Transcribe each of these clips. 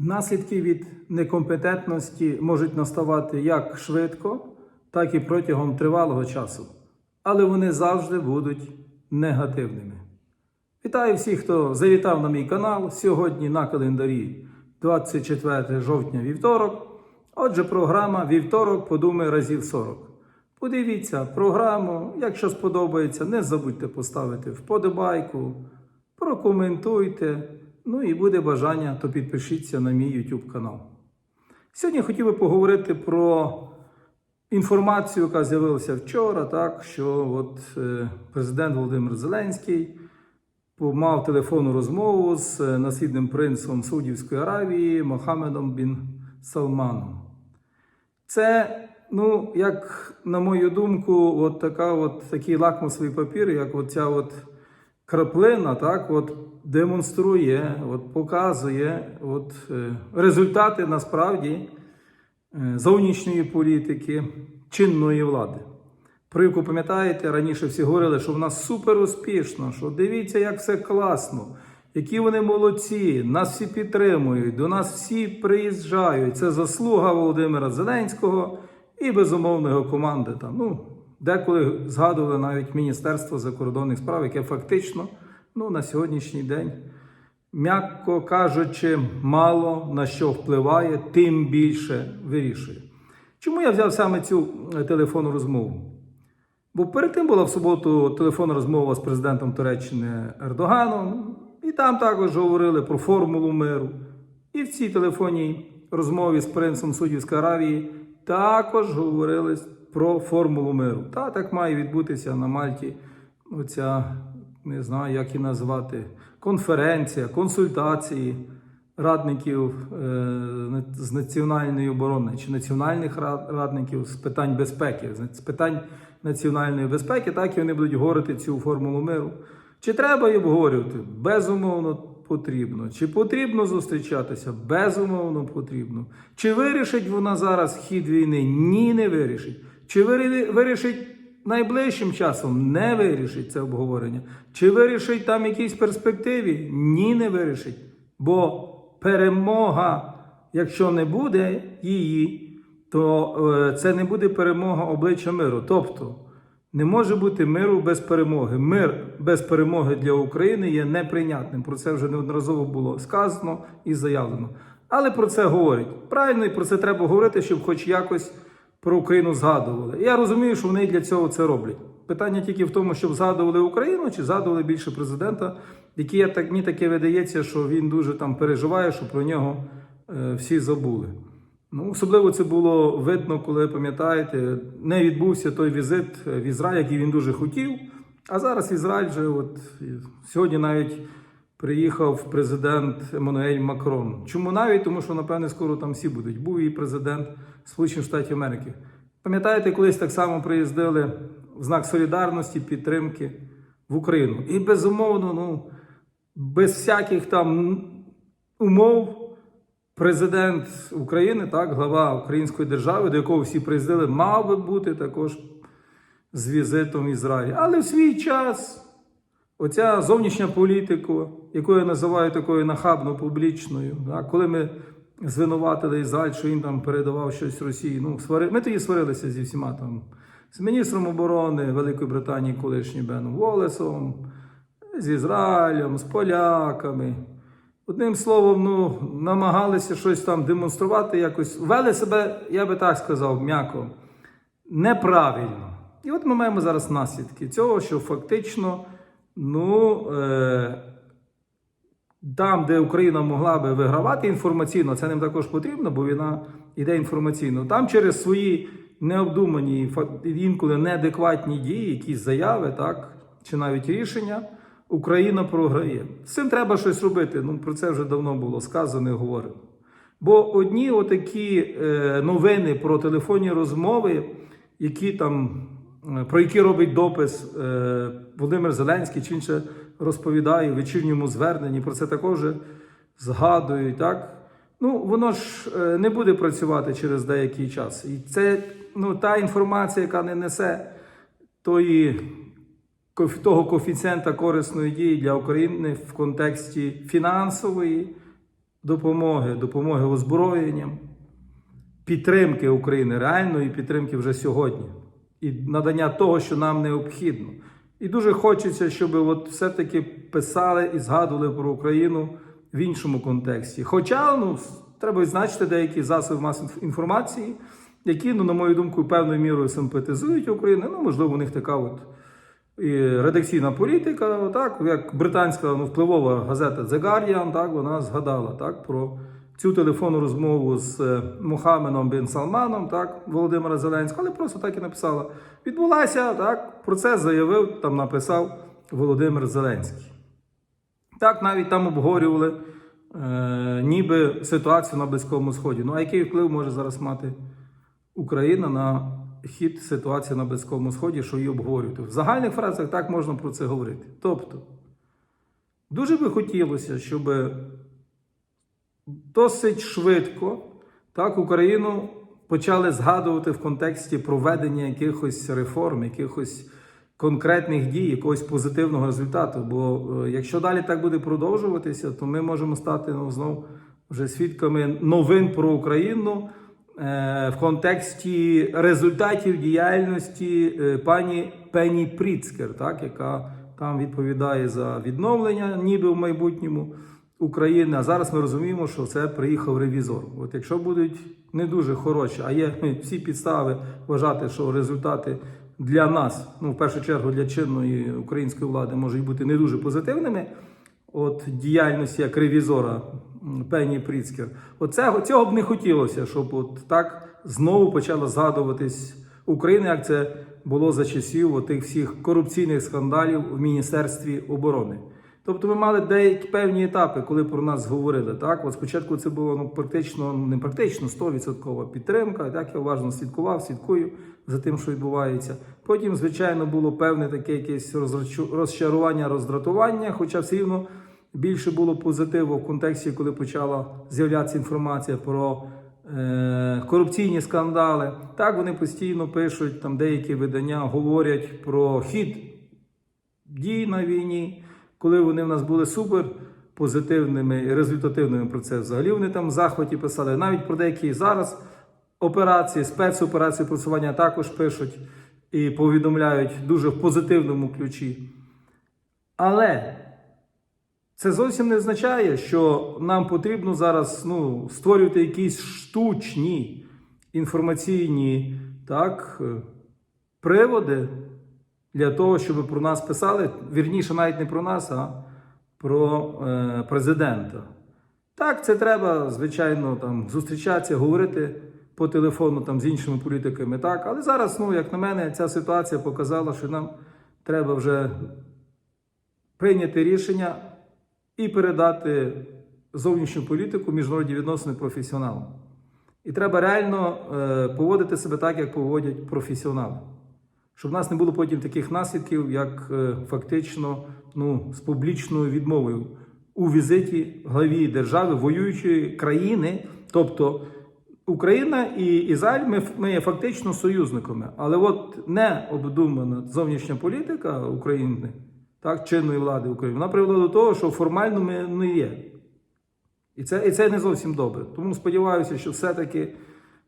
Наслідки від некомпетентності можуть наставати як швидко, так і протягом тривалого часу, але вони завжди будуть негативними. Вітаю всіх, хто завітав на мій канал. Сьогодні на календарі 24 жовтня вівторок. Отже, програма Вівторок подумай разів 40. Подивіться програму. Якщо сподобається, не забудьте поставити вподобайку, прокоментуйте. Ну і буде бажання, то підпишіться на мій YouTube канал. Сьогодні хотів би поговорити про інформацію, яка з'явилася вчора, так, що от, е, президент Володимир Зеленський мав телефонну розмову з е, наслідним принцем Саудівської Аравії Мохамедом Бін Салманом. Це, ну, як на мою думку, от така от, такий лакмусовий папір, як оця от краплина, так, от демонструє, от показує от, е, результати насправді е, зовнішньої політики чинної влади. Про яку пам'ятаєте, раніше всі говорили, що в нас супер успішно, що дивіться, як все класно, які вони молодці, нас всі підтримують, до нас всі приїжджають. Це заслуга Володимира Зеленського і безумовно команди. Там, ну, деколи згадували навіть Міністерство закордонних справ, яке фактично ну, на сьогоднішній день, м'яко кажучи, мало на що впливає, тим більше вирішує. Чому я взяв саме цю е, телефонну розмову? Бо перед тим була в суботу телефонна розмова з президентом Туреччини Ердоганом, і там також говорили про формулу миру. І в цій телефонній розмові з принцем Судівської Аравії також говорили про формулу миру. Та так має відбутися на Мальті оця, не знаю, як і назвати, конференція, консультації радників е, з національної оборони чи національних рад- радників з питань безпеки, з питань національної безпеки, так і вони будуть говорити цю формулу миру. Чи треба її обговорювати? Безумовно, потрібно. Чи потрібно зустрічатися? Безумовно, потрібно. Чи вирішить вона зараз хід війни? Ні, не вирішить. Чи вирішить найближчим часом? Не вирішить це обговорення. Чи вирішить там якісь перспективі? Ні, не вирішить. Бо перемога, якщо не буде її, то е, це не буде перемога обличчя миру. Тобто не може бути миру без перемоги. Мир без перемоги для України є неприйнятним. Про це вже неодноразово було сказано і заявлено. Але про це говорять. Правильно, і про це треба говорити, щоб хоч якось про Україну згадували. Я розумію, що вони для цього це роблять. Питання тільки в тому, щоб згадували Україну чи згадували більше президента, який так мені таке видається, що він дуже там переживає, що про нього е, всі забули. Ну, особливо це було видно, коли пам'ятаєте, не відбувся той візит в Ізраїль, який він дуже хотів. А зараз Ізраїль вже от сьогодні навіть приїхав президент Еммануель Макрон. Чому навіть? Тому що, напевне, скоро там всі будуть. Був і президент Сполучених Штатів Америки. Пам'ятаєте, колись так само приїздили в знак солідарності, підтримки в Україну. І безумовно, ну, без всяких там умов. Президент України, так, глава Української держави, до якого всі приїздили, мав би бути також з візитом в Ізраїль. Але в свій час оця зовнішня політика, яку я називаю такою нахабно публічною, так, коли ми звинуватили Ізраїль, що він там передавав щось Росії. Ну, свари... Ми тоді сварилися зі всіма там, з міністром оборони Великої Британії, колишнім Беном Волесом, з Ізраїлем, з поляками. Одним словом, ну, намагалися щось там демонструвати, якось вели себе, я би так сказав, м'яко, неправильно. І от ми маємо зараз наслідки цього, що фактично, ну, е, там, де Україна могла би вигравати інформаційно, це ним також потрібно, бо війна йде інформаційно. Там через свої необдумані, інколи неадекватні дії, якісь заяви, так, чи навіть рішення. Україна програє. З цим треба щось робити. Ну про це вже давно було сказано і говорено. Бо одні отакі е, новини про телефонні розмови, які там, про які робить допис е, Володимир Зеленський, чи інше розповідає у вечірньому зверненні, про це також згадують. Так? Ну, воно ж е, не буде працювати через деякий час. І це ну, та інформація, яка не несе тої того коефіцієнта корисної дії для України в контексті фінансової допомоги, допомоги озброєнням, підтримки України реальної підтримки вже сьогодні, і надання того, що нам необхідно. І дуже хочеться, щоб от все-таки писали і згадували про Україну в іншому контексті. Хоча ну, треба відзначити деякі засоби масової інформації, які, ну, на мою думку, певною мірою симпатизують Україні. Ну, можливо, у них така от і редакційна політика, так, як британська ну, впливова газета The Guardian, так, вона згадала так, про цю телефонну розмову з е, Мухаммедом Бен Салманом, так, Володимира Зеленського, але просто так і написала. Відбулася, так, про це заявив, там написав Володимир Зеленський. Так, навіть там обговорювали е, ніби ситуацію на Близькому Сході. Ну а який вплив може зараз мати Україна на хід ситуації на Близькому Сході, що її обговорювати? В загальних фразах так можна про це говорити. Тобто, дуже би хотілося, щоб досить швидко так, Україну почали згадувати в контексті проведення якихось реформ, якихось конкретних дій, якогось позитивного результату. Бо е, якщо далі так буде продовжуватися, то ми можемо стати ну, знов вже свідками новин про Україну е, в контексті результатів діяльності е, пані Пені Пріцкер, так, яка там відповідає за відновлення, ніби в майбутньому. України, а зараз ми розуміємо, що це приїхав ревізор. От якщо будуть не дуже хороші, а є всі підстави вважати, що результати для нас, ну в першу чергу для чинної української влади, можуть бути не дуже позитивними. От діяльності як ревізора Пені Пріцкер, оце цього б не хотілося, щоб от так знову почала згадуватись Україна, як це було за часів тих всіх корупційних скандалів в Міністерстві оборони. Тобто ми мали деякі певні етапи, коли про нас говорили. Так, от спочатку це було ну практично не практично 100% підтримка. Так я уважно слідкував, слідкую за тим, що відбувається. Потім, звичайно, було певне таке якесь розчарування, роздратування, хоча все рівно більше було позитиву в контексті, коли почала з'являтися інформація про е, корупційні скандали. Так вони постійно пишуть, там деякі видання говорять про хід дій на війні, коли вони в нас були супер позитивними і результативними про це взагалі вони там в захваті писали. Навіть про деякі зараз операції, спецоперації просування також пишуть і повідомляють дуже в позитивному ключі. Але це зовсім не означає, що нам потрібно зараз ну, створювати якісь штучні інформаційні так, е, приводи для того, щоб про нас писали, вірніше, навіть не про нас, а про е, президента. Так, це треба, звичайно, там зустрічатися, говорити по телефону там, з іншими політиками. Так, але зараз, ну, як на мене, ця ситуація показала, що нам треба вже прийняти рішення і передати зовнішню політику, міжнародні відносини професіоналам. І треба реально е, поводити себе так, як поводять професіонали. Щоб в нас не було потім таких наслідків, як е, фактично ну, з публічною відмовою у візиті главі держави воюючої країни, тобто Україна і Ізраїль, ми, ми є фактично союзниками. Але от необдумана зовнішня політика України, так, чинної влади України, вона привела до того, що формально ми не є. І це, і це не зовсім добре. Тому сподіваюся, що все-таки,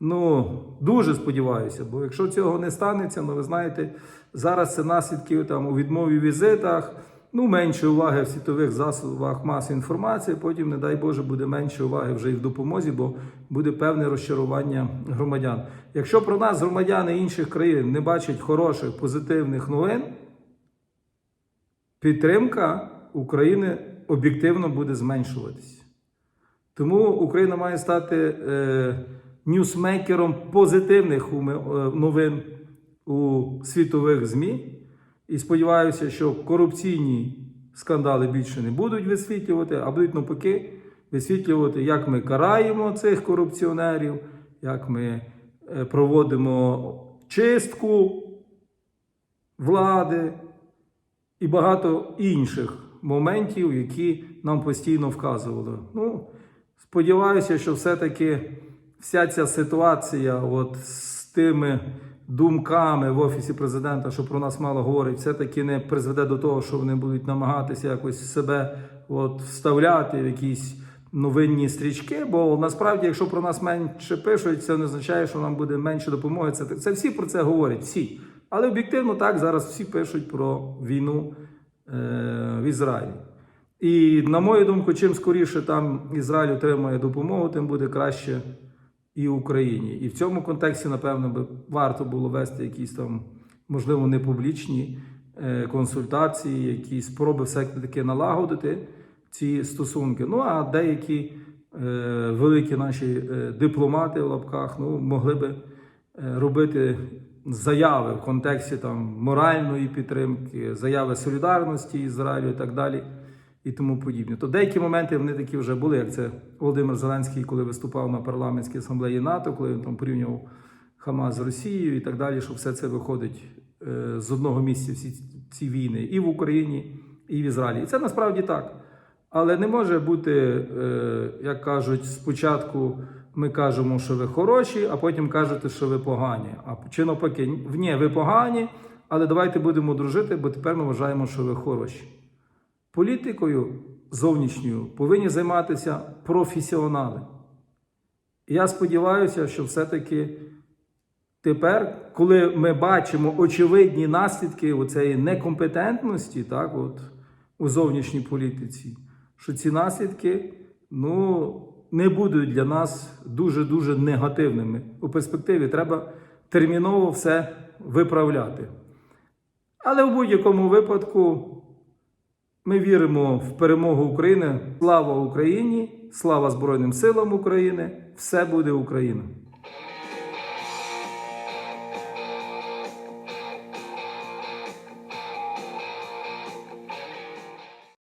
ну, дуже сподіваюся, бо якщо цього не станеться, ну ви знаєте, зараз це наслідки там, у відмові візитах, ну, менше уваги в світових засобах масової інформації, потім, не дай Боже, буде менше уваги вже і в допомозі, бо буде певне розчарування громадян. Якщо про нас громадяни інших країн не бачать хороших, позитивних новин, підтримка України об'єктивно буде зменшуватися. Тому Україна має стати е, ньюсмейкером позитивних е, новин у світових ЗМІ. І сподіваюся, що корупційні скандали більше не будуть висвітлювати, а будуть навпаки висвітлювати, як ми караємо цих корупціонерів, як ми е, проводимо чистку влади і багато інших моментів, які нам постійно вказували. Ну, сподіваюся, що все-таки вся ця ситуація, от з тими думками в офісі президента, що про нас мало говорить, все-таки не призведе до того, що вони будуть намагатися якось себе от, вставляти в якісь новинні стрічки, бо насправді, якщо про нас менше пишуть, це не означає, що нам буде менше допомоги. Це, це всі про це говорять, всі. Але об'єктивно так зараз всі пишуть про війну е, в Ізраїлі. І на мою думку, чим скоріше там Ізраїль отримає допомогу, тим буде краще і Україні. І в цьому контексті, напевно, би варто було вести якісь там, можливо, непублічні е, консультації, якісь спроби все-таки налагодити ці стосунки. Ну а деякі е, великі наші е, дипломати в лапках ну, могли би робити заяви в контексті там моральної підтримки, заяви солідарності Ізраїлю і так далі. І тому подібне. То деякі моменти вони такі вже були, як це Володимир Зеленський, коли виступав на парламентській асамблеї НАТО, коли він там порівнював Хамас з Росією і так далі, що все це виходить е, з одного місця, всі ці війни і в Україні, і в Ізраїлі. І це насправді так. Але не може бути, е, як кажуть, спочатку ми кажемо, що ви хороші, а потім кажете, що ви погані. А чи навпаки, ні, ви погані, але давайте будемо дружити, бо тепер ми вважаємо, що ви хороші. Політикою зовнішньою повинні займатися професіонали. І я сподіваюся, що все-таки тепер, коли ми бачимо очевидні наслідки цієї некомпетентності, так, от, у зовнішній політиці, що ці наслідки ну, не будуть для нас дуже-дуже негативними. У перспективі треба терміново все виправляти. Але в будь-якому випадку. Ми віримо в перемогу України. Слава Україні! Слава Збройним силам України! Все буде Україна!